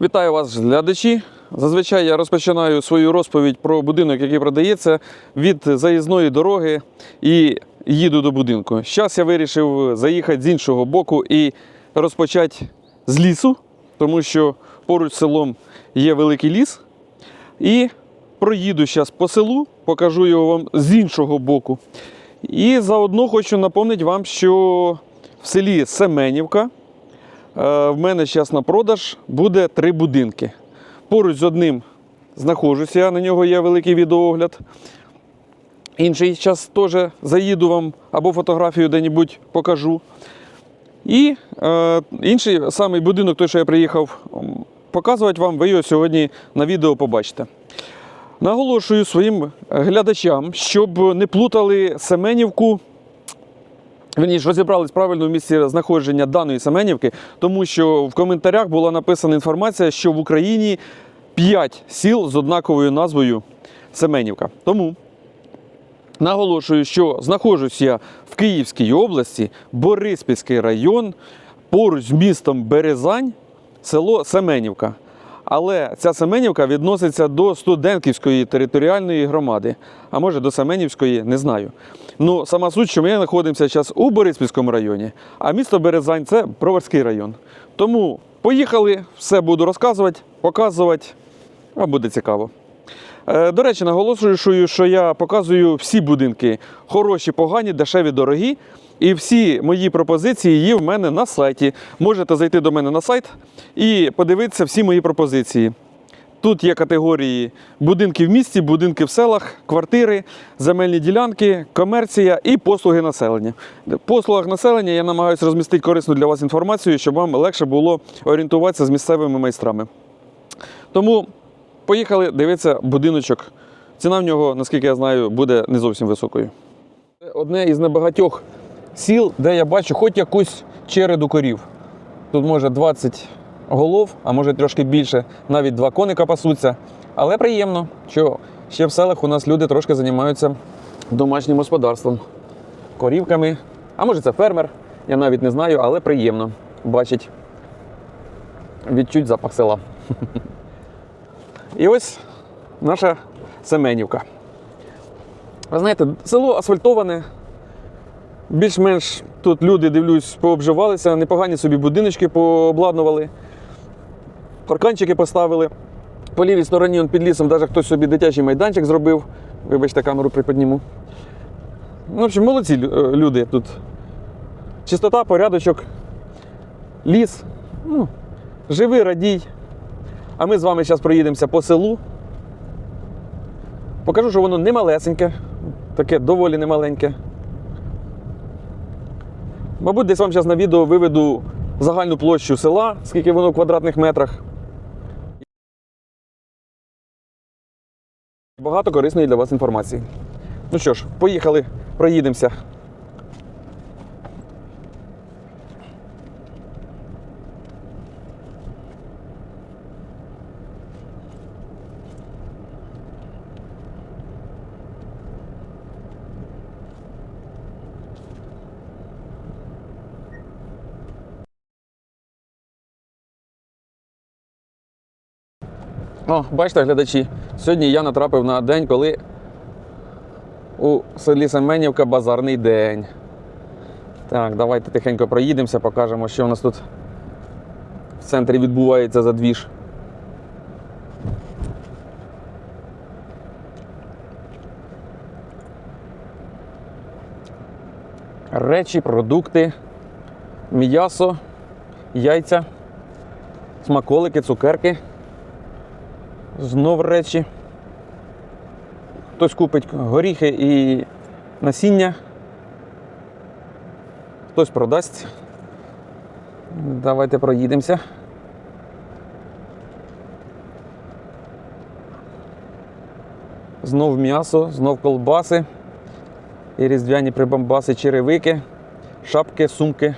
Вітаю вас, глядачі. Зазвичай я розпочинаю свою розповідь про будинок, який продається від заїзної дороги і їду до будинку. Зараз я вирішив заїхати з іншого боку і розпочати з лісу, тому що поруч з селом є великий ліс. І проїду зараз по селу, покажу його вам з іншого боку. І заодно хочу напомнити вам, що в селі Семенівка в мене зараз на продаж буде три будинки. Поруч з одним знаходжуся, на нього є великий відеоогляд. Інший час теж заїду вам або фотографію де-небудь покажу. І е, інший самий будинок, той, що я приїхав показувати вам, ви його сьогодні на відео побачите. Наголошую своїм глядачам, щоб не плутали Семенівку. Верніше, розібрались правильно в місці знаходження даної Семенівки, тому що в коментарях була написана інформація, що в Україні 5 сіл з однаковою назвою Семенівка. Тому наголошую, що знаходжусь я в Київській області, Бориспільський район, поруч з містом Березань, село Семенівка. Але ця Семенівка відноситься до студентківської територіальної громади, а може до Семенівської, не знаю. Ну, сама суть, що ми знаходимося зараз у Бориспільському районі, а місто Березань це Броварський район. Тому поїхали, все буду розказувати, показувати, а буде цікаво. Е, До речі, наголошую, що я показую всі будинки хороші, погані, дешеві, дорогі. І всі мої пропозиції є в мене на сайті. Можете зайти до мене на сайт і подивитися всі мої пропозиції. Тут є категорії будинки в місті, будинки в селах, квартири, земельні ділянки, комерція і послуги населення. В послугах населення я намагаюся розмістити корисну для вас інформацію, щоб вам легше було орієнтуватися з місцевими майстрами. Тому поїхали дивитися будиночок. Ціна в нього, наскільки я знаю, буде не зовсім високою. Одне із небагатьох сіл, де я бачу хоч якусь череду корів. Тут може 20 голов, а може трошки більше, навіть два коника пасуться. Але приємно, що ще в селах у нас люди трошки займаються домашнім господарством, корівками. А може це фермер, я навіть не знаю, але приємно бачить, відчуть запах села. І ось наша Семенівка. Ви знаєте, село асфальтоване, більш-менш тут люди, дивлюсь, пообживалися, непогані собі будиночки пообладнували, парканчики поставили. По лівій стороні он під лісом навіть хтось собі дитячий майданчик зробив. Вибачте, камеру приподніму. Ну, в общем, молодці е, люди тут. Чистота, порядочок, ліс. Ну, живи, радій. А ми з вами зараз проїдемося по селу. Покажу, що воно не малесеньке, таке доволі немаленьке. Мабуть, десь вам зараз на відео виведу загальну площу села, скільки воно в квадратних метрах. Багато корисної для вас інформації. Ну що ж, поїхали, проїдемося. О, бачите, глядачі, сьогодні я натрапив на день, коли у селі Семенівка базарний день. Так, давайте тихенько проїдемося, покажемо, що у нас тут в центрі відбувається за двіж. Речі, продукти, м'ясо, яйця, смаколики, цукерки. Знов речі. Хтось купить горіхи і насіння. Хтось продасть. Давайте проїдемося. Знов м'ясо, знов колбаси. І різдвяні прибамбаси, черевики, шапки, сумки.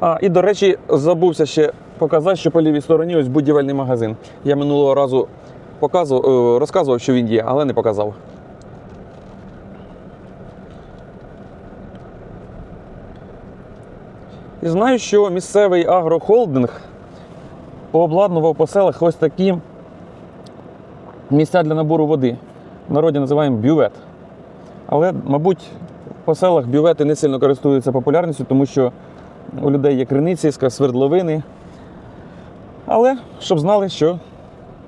А, і до речі, забувся ще показати, що по лівій стороні ось будівельний магазин. Я минулого разу е, розказував, що він є, але не показав. І знаю, що місцевий агрохолдинг пообладнував по селах ось такі місця для набору води. В народі називаємо бювет. Але, мабуть, по селах бювети не сильно користуються популярністю, тому що у людей є криниці, свердловини. Але щоб знали, що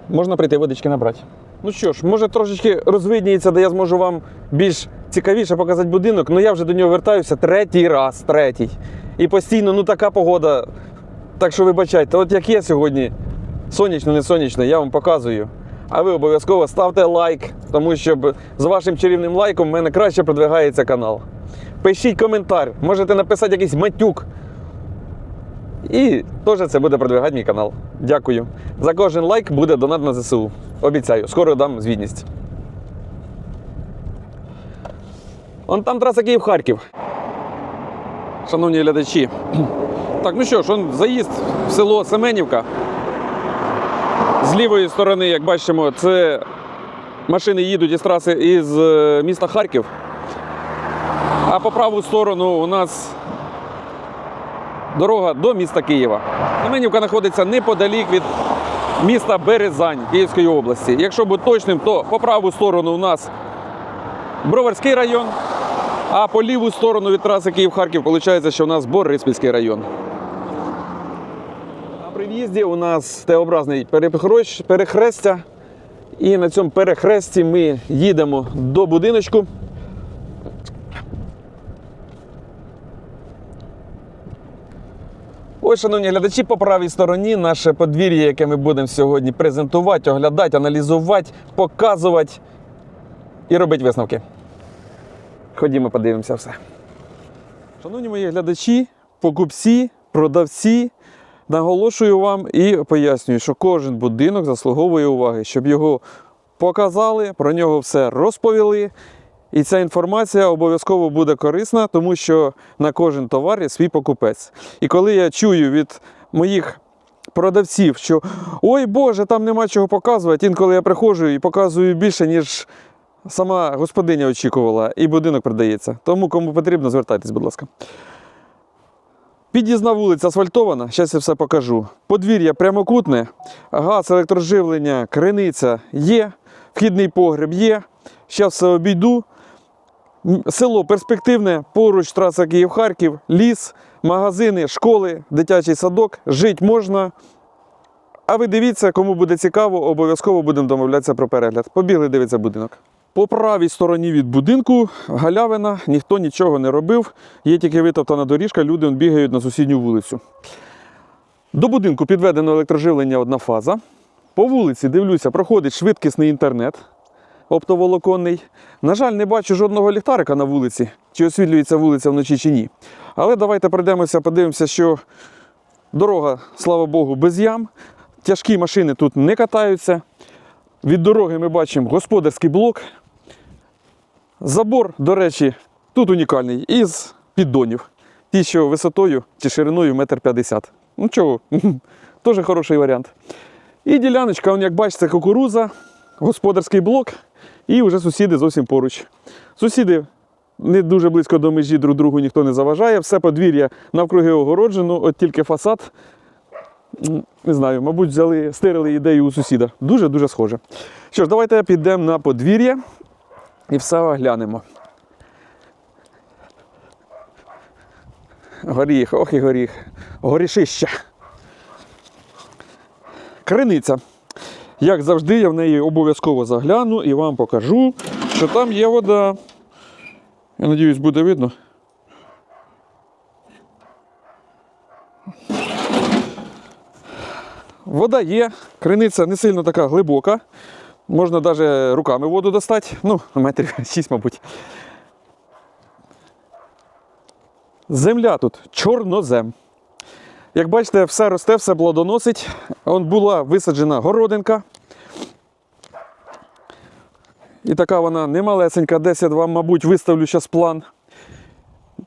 можна прийти водички набрати. Ну що ж, може трошечки розвидніється, де я зможу вам більш цікавіше показати будинок. Ну я вже до нього вертаюся третій раз, третій. І постійно, ну така погода. Так що вибачайте, от як є сьогодні, сонячно, не сонячно, я вам показую. А ви обов'язково ставте лайк, тому що з вашим чарівним лайком в мене краще продвигається канал. Пишіть коментар, можете написати якийсь матюк. І теж це буде продвигати мій канал. Дякую. За кожен лайк буде донат на ЗСУ. Обіцяю, скоро дам звітність. Он там траса Київ-Харків. Шановні глядачі. Так, ну що ж, он заїзд в село Семенівка. З лівої сторони, як бачимо, це машини їдуть із траси із е, міста Харків. А по праву сторону у нас дорога до міста Києва. Семенівка знаходиться неподалік від міста Березань Київської області. Якщо бути точним, то по праву сторону у нас Броварський район, а по ліву сторону від траси Київ-Харків виходить, що у нас Бориспільський район. На при в'їзді у нас Т-образний перехрестя. І на цьому перехресті ми їдемо до будиночку. Ось, шановні глядачі, по правій стороні наше подвір'я, яке ми будемо сьогодні презентувати, оглядати, аналізувати, показувати і робити висновки. Ходімо, подивимося все. Шановні мої глядачі, покупці, продавці, наголошую вам і пояснюю, що кожен будинок заслуговує уваги, щоб його показали, про нього все розповіли. І ця інформація обов'язково буде корисна, тому що на кожен товар є свій покупець. І коли я чую від моїх продавців, що ой Боже, там нема чого показувати, інколи я приходжу і показую більше, ніж сама господиня очікувала, і будинок продається. Тому кому потрібно, звертайтесь, будь ласка. Під'їзна вулиця асфальтована, зараз я все покажу. Подвір'я прямокутне, газ, електроживлення, криниця є, вхідний погреб є. Зараз все обійду. Село перспективне, поруч траса Київ-Харків, ліс, магазини, школи, дитячий садок. Жити можна. А ви дивіться, кому буде цікаво, обов'язково будемо домовлятися про перегляд. Побігли дивитися будинок. По правій стороні від будинку галявина, ніхто нічого не робив, є тільки витоптана доріжка, люди бігають на сусідню вулицю. До будинку підведено електроживлення одна фаза. По вулиці, дивлюся, проходить швидкісний інтернет оптоволоконний. На жаль, не бачу жодного ліхтарика на вулиці, чи освітлюється вулиця вночі чи ні. Але давайте пройдемося, подивимося, що дорога, слава Богу, без ям. Тяжкі машини тут не катаються. Від дороги ми бачимо господарський блок. Забор, до речі, тут унікальний із піддонів. Ті, що висотою чи шириною 1,50 м. Ну чого, теж хороший варіант. І діляночка, як бачите, кукуруза, господарський блок, і вже сусіди зовсім поруч. Сусіди не дуже близько до межі друг другу ніхто не заважає. Все подвір'я навкруги огороджено, от тільки фасад. Не знаю, мабуть, взяли, стирили ідею у сусіда. Дуже-дуже схоже. Що ж, давайте підемо на подвір'я і все оглянемо. Горіх, ох і горіх. Горішище. Криниця. Як завжди, я в неї обов'язково загляну і вам покажу, що там є вода. Я надіюсь, буде видно. Вода є, криниця не сильно така глибока. Можна навіть руками воду достати. Ну, метрів 6, мабуть. Земля тут чорнозем. Як бачите, все росте, все плодоносить. Он була висаджена городинка. І така вона немалесенька, десь я вам, мабуть, виставлю зараз план.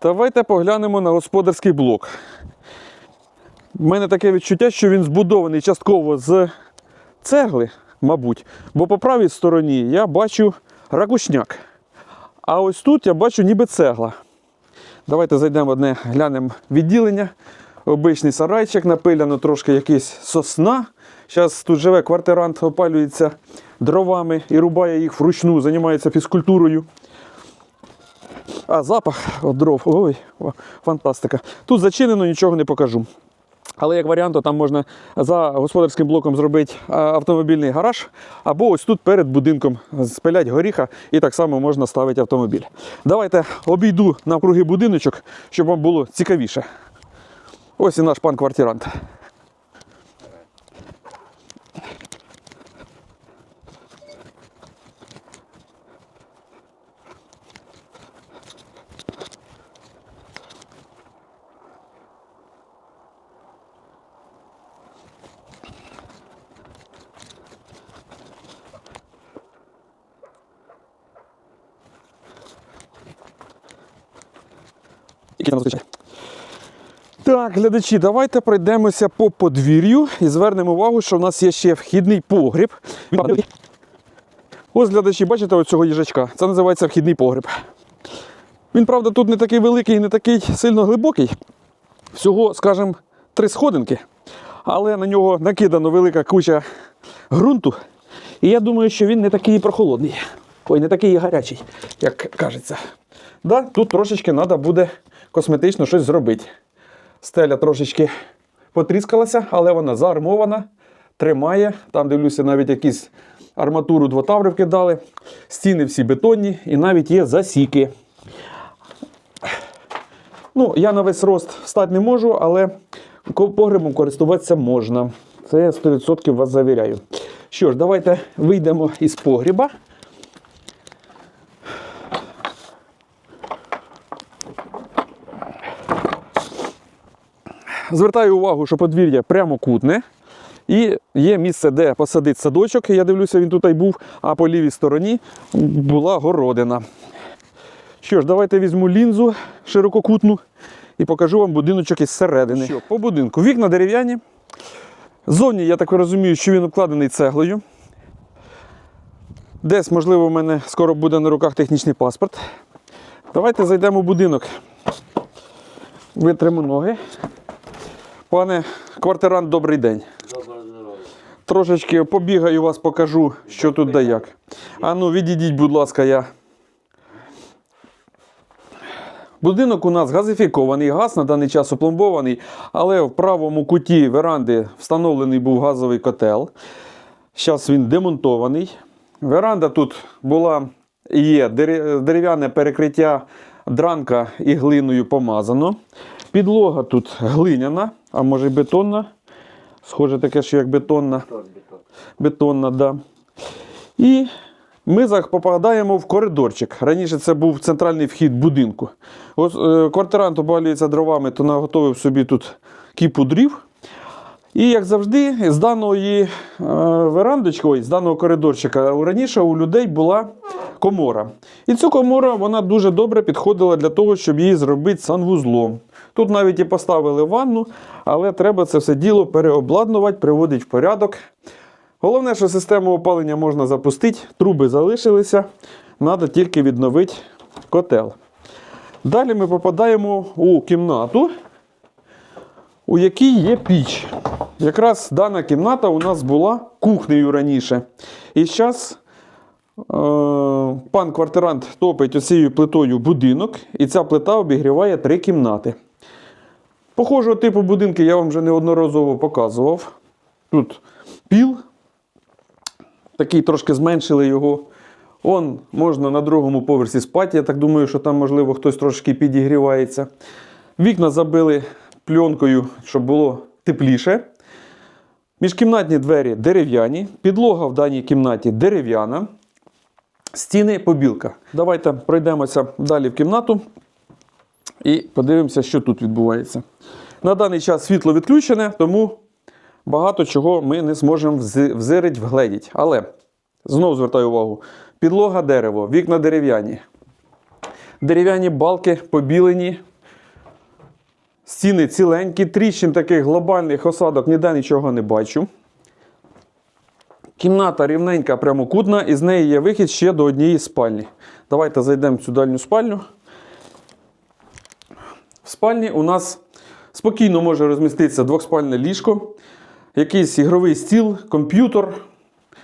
Давайте поглянемо на господарський блок. У мене таке відчуття, що він збудований частково з цегли, мабуть. Бо по правій стороні я бачу ракушняк. А ось тут я бачу ніби цегла. Давайте зайдемо одне, глянемо відділення. Обичний сарайчик, напиляно трошки якийсь сосна. Зараз тут живе квартирант, опалюється дровами і рубає їх вручну, займається фізкультурою. А запах от дров. Ой, фантастика. Тут зачинено, нічого не покажу. Але як варіант, там можна за господарським блоком зробити автомобільний гараж, або ось тут перед будинком спилять горіха і так само можна ставити автомобіль. Давайте обійду навкруги будиночок, щоб вам було цікавіше. Ось і наш пан квартирант. Який там зустрічає. Так, глядачі, давайте пройдемося по подвір'ю і звернемо увагу, що в нас є ще вхідний погріб. Ось глядачі, бачите оцього їжачка? Це називається вхідний погріб. Він, правда, тут не такий великий не такий сильно глибокий. Всього, скажімо, три сходинки, але на нього накидано велика куча ґрунту. І я думаю, що він не такий прохолодний. Ой, не такий гарячий, як кажеться. Да, тут трошечки треба буде косметично щось зробити. Стеля трошечки потріскалася, але вона заармована, тримає. Там дивлюся, навіть якісь арматуру двотаври вкидали. Стіни всі бетонні і навіть є засіки. Ну, я на весь рост встати не можу, але погребом користуватися можна. Це я 100% вас завіряю. Що ж, давайте вийдемо із погріба. Звертаю увагу, що подвір'я прямокутне. І є місце, де посадити садочок. Я дивлюся, він тут і був, а по лівій стороні була городина. Що ж, давайте візьму лінзу ширококутну і покажу вам будиночок із середини. Що, по будинку. Вікна дерев'яні. Зовні, я так розумію, що він обкладений цеглою. Десь, можливо, у мене скоро буде на руках технічний паспорт. Давайте зайдемо в будинок. Витримо ноги. Пане квартирант, добрий день. Трошечки побігаю вас, покажу, що тут да як. А ну, відійдіть, будь ласка, я. Будинок у нас газифікований, газ на даний час опломбований, але в правому куті веранди встановлений був газовий котел. Зараз він демонтований. Веранда тут була і є дерев'яне перекриття дранка і глиною помазано. Підлога тут глиняна, а може й бетонна. Схоже таке, що як бетонна. Бетонна, да. І ми попадаємо в коридорчик. Раніше це був центральний вхід будинку. Ось, е, квартирант обвалюється дровами, то наготовив собі тут кіпу дрів. І як завжди, з даної е, верандочки, ой, з даного коридорчика, раніше у людей була комора. І цю комору вона дуже добре підходила для того, щоб її зробити санвузлом. Тут навіть і поставили ванну, але треба це все діло переобладнувати, приводити в порядок. Головне, що систему опалення можна запустити, труби залишилися, треба тільки відновити котел. Далі ми попадаємо у кімнату, у якій є піч. Якраз дана кімната у нас була кухнею раніше. І зараз е, пан квартирант топить оцією плитою будинок, і ця плита обігріває три кімнати. Похожого типу будинки я вам вже неодноразово показував. Тут піл, такий трошки зменшили його. Он можна на другому поверсі спати. Я так думаю, що там, можливо, хтось трошки підігрівається. Вікна забили пленкою, щоб було тепліше. Міжкімнатні двері дерев'яні, підлога в даній кімнаті дерев'яна, стіни побілка. Давайте пройдемося далі в кімнату і подивимося, що тут відбувається. На даний час світло відключене, тому багато чого ми не зможемо взи- взирить, вгледіть. Але знову звертаю увагу: підлога дерево, вікна дерев'яні. Дерев'яні балки побілені, стіни ціленькі, тріщин таких глобальних осадок ніде нічого не бачу. Кімната рівненька, прямокутна, і з неї є вихід ще до однієї спальні. Давайте зайдемо в цю дальню спальню. В спальні у нас спокійно може розміститися двохспальне ліжко, якийсь ігровий стіл, комп'ютер,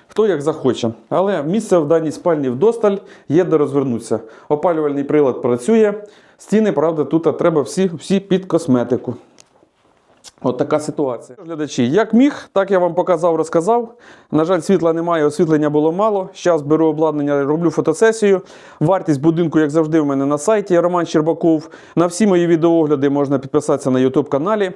хто як захоче. Але місце в даній спальні вдосталь є де розвернутися. Опалювальний прилад працює. Стіни, правда, тут треба всі, всі під косметику. От така ситуація. Глядачі, як міг, так я вам показав, розказав. На жаль, світла немає, освітлення було мало. Зараз беру обладнання, роблю фотосесію. Вартість будинку, як завжди, в мене на сайті Роман Щербаков. На всі мої відеоогляди можна підписатися на YouTube каналі.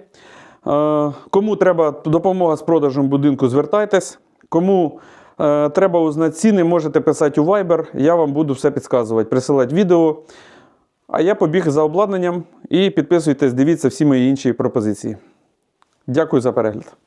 Е, Кому треба допомога з продажем будинку, звертайтесь. Кому е, треба узнати ціни, можете писати у Viber. Я вам буду все підказувати, присилати відео. А я побіг за обладнанням і підписуйтесь, дивіться всі мої інші пропозиції. Дякую за перегляд.